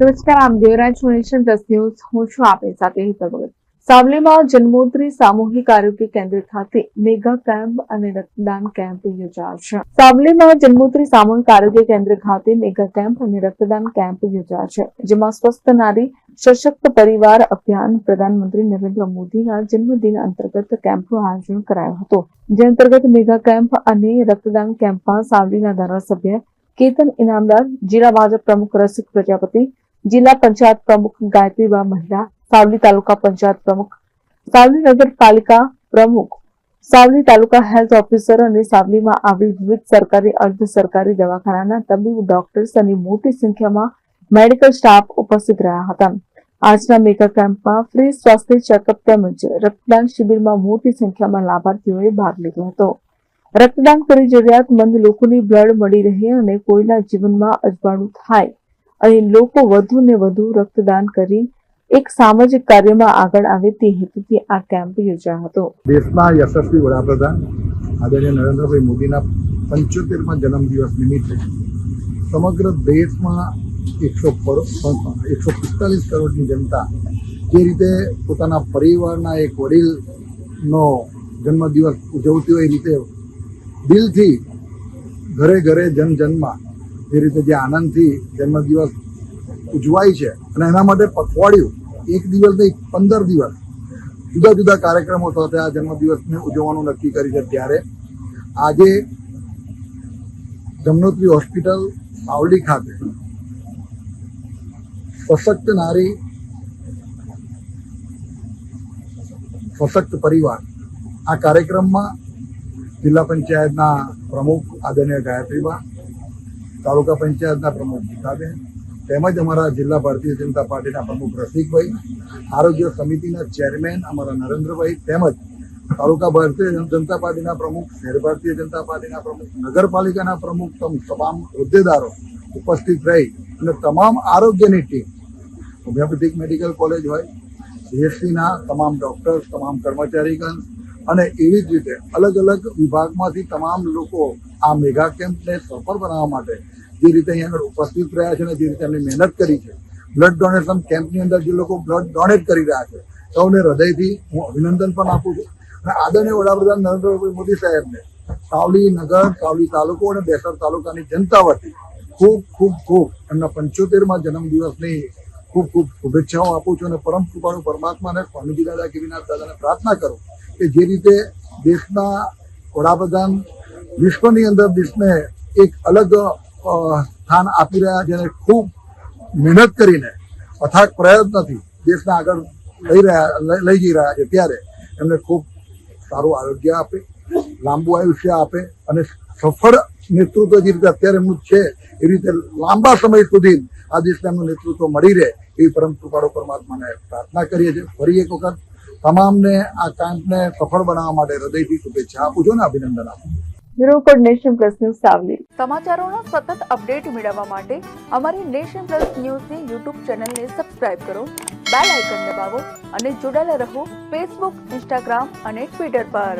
નમસ્કાર, આમ Devraj nation plus news. હું છું આપની સાથે સાવલીમાં જન્મોત્રી સામૂહિક આરોગ્ય કેન્દ્ર ખાતે મેગા કેમ્પ અને રક્તદાન કેમ્પ યોજાશે. સાવલીમાં જન્મોત્રી સામૂહિક આરોગ્ય કેન્દ્ર ખાતે મેગા કેમ્પ અને રક્તદાન કેમ્પ યોજાશે, જેમાં સ્વસ્થ નારી, સશક્ત પરિવાર અભિયાન પ્રધાનમંત્રી નરેન્દ્ર મોદીના જન્મદિન અંતર્ગત કેમ્પનું આયોજન કરાયું હતું. જે અંતર્ગત મેગા કેમ્પ અને રક્તદાન કેમ્પમાં સાવલીના ધારાસભ્ય કેતન ઇનામદાર, જિલ્લા ભાજપ પ્રમુખ રસિક પ્રજાપતિ જિલ્લા પંચાયત પ્રમુખ ગાયત્રીબા મહિલા, સાવલી તાલુકા પંચાયત પ્રમુખ, સાવલી નગરપાલિકા પ્રમુખ, સાવલી તાલુકા હેલ્થ ઓફિસર અને સાવલીમાં આવેલ વિવિધ સરકારી, અર્ધ સરકારી દવાખાનાના તબીબ, ડોક્ટર્સ અને મોટી સંખ્યામાં મેડિકલ સ્ટાફ ઉપસ્થિત રહ્યા હતા. આજના મેગા કેમ્પમાં ફ્રી સ્વાસ્થ્ય ચેકઅપ તેમજ રક્તદાન શિબિરમાં મોટી સંખ્યામાં લાભાર્થીઓએ ભાગ લીધો હતો. રક્તદાન કરી જરૂરિયાતમંદ લોકોની બ્લડ મળી રહે અને કોઈના જીવનમાં અજવાળું થાય. અને લોકો વધુ ને વધુ રક્તદાન કરી એક સામાજિક કાર્યમાં આગળ આવે તે હેતુથી આ કેમ્પ યોજાયો હતો. દેશના યશસ્વી વડાપ્રધાન આદરણીય નરેન્દ્રભાઈ મોદીના પંચોતેરમાં જન્મદિવસ નિમિત્તે સમગ્ર દેશમાં એકસો એકસો પિસ્તાલીસ કરોડની જનતા જે રીતે પોતાના પરિવારના એક વડીલનો જન્મદિવસ ઉજવતી હોય એ રીતે દિલથી ઘરે ઘરે જન જનમાં જે રીતે જે આનંદથી જન્મદિવસ ઉજવાય છે અને એના માટે પખવાડિયું એક દિવસ નહીં, પંદર દિવસ જુદા જુદા કાર્યક્રમો સાથે આ જન્મદિવસને ઉજવવાનું નક્કી કરી છે ત્યારે. આજે જમનોત્રી હોસ્પિટલ સાવલી ખાતે સશક્ત નારી, સશક્ત પરિવાર આ કાર્યક્રમમાં જિલ્લા પંચાયતના પ્રમુખ આદરણીય ગાયત્રીબા તાલુકા પંચાયતના પ્રમુખ ગીતાબેન તેમજ અમારા જિલ્લા ભારતીય જનતા પાર્ટીના પ્રમુખ રસિકભાઈ, આરોગ્ય સમિતિના ચેરમેન અમારા નરેન્દ્રભાઈ તેમજ તાલુકા ભારતીય જનતા પાર્ટીના પ્રમુખ, શહેર ભારતીય જનતા પાર્ટીના પ્રમુખ, નગરપાલિકાના પ્રમુખ તમ તમામ હોદ્દેદારો ઉપસ્થિત રહી અને તમામ આરોગ્યની ટીમ, હોમિયોપેથિક મેડિકલ કોલેજ હોય સીએસસીના તમામ ડૉક્ટર્સ, તમામ કર્મચારીગણ અને એવી જ રીતે અલગ અલગ વિભાગમાંથી તમામ લોકો આ મેગા કેમ્પને સફળ બનાવવા માટે જે રીતે અહીંયા આગળ ઉપસ્થિત રહ્યા છે અને જે રીતે એમની મહેનત કરી છે બ્લડ ડોનેશન કેમ્પની અંદર જે લોકો બ્લડ ડોનેટ કરી રહ્યા છે, સૌને હૃદયથી હું અભિનંદન પણ આપું છું. અને આદરણીય વડાપ્રધાન નરેન્દ્રભાઈ મોદી સાહેબને સાવલી નગર, સાવલી તાલુકો અને બેસર તાલુકાની જનતા વતી ખૂબ ખૂબ ખૂબ એમના પંચોતેરમાં જન્મદિવસની ખૂબ ખૂબ શુભેચ્છાઓ આપું છું અને પરમ કૃપાળુ પરમાત્માને સ્વામીજી દાદા ગિરિનાથ દાદાને પ્રાર્થના કરું કે જે રીતે દેશના વડાપ્રધાન વિશ્વની અંદર દેશને એક અલગ સ્થાન આપી રહ્યા અને ખૂબ મહેનત કરીને, અથાગ પ્રયત્નથી દેશને આગળ લઈ રહ્યા લઈ જઈ રહ્યા છે ત્યારે એમને ખૂબ સારું આરોગ્ય આપે, લાંબુ આયુષ્ય આપે અને સફળ નેતૃત્વ જે રીતે અત્યારે એમનું છે, એ રીતે લાંબા સમય સુધી આ દેશને એમનું નેતૃત્વ મળી રહે એવી પરમ કૃપાળો પરમાત્માને પ્રાર્થના કરીએ છીએ. ફરી એક વખત તમામને આ કેમ્પને સફળ બનાવવા માટે હૃદયથી શુભેચ્છા આપું છું અને અભિનંદન આપું છું. Bureau code Nation Plus News Savli સમાચારોના સતત અપડેટ મેળવવા માટે અમારી નેશન પ્લસ ન્યૂઝની યુટ્યુબ ચેનલને સબસ્ક્રાઇબ કરો બેલ આઇકન દબાવો અને જોડાયેલા રહો ફેસબુક ઇન્સ્ટાગ્રામ અને ટ્વિટર પર